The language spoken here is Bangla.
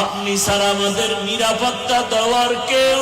আপনি সারা আমাদের নিরাপত্তা দেওয়ার কেউ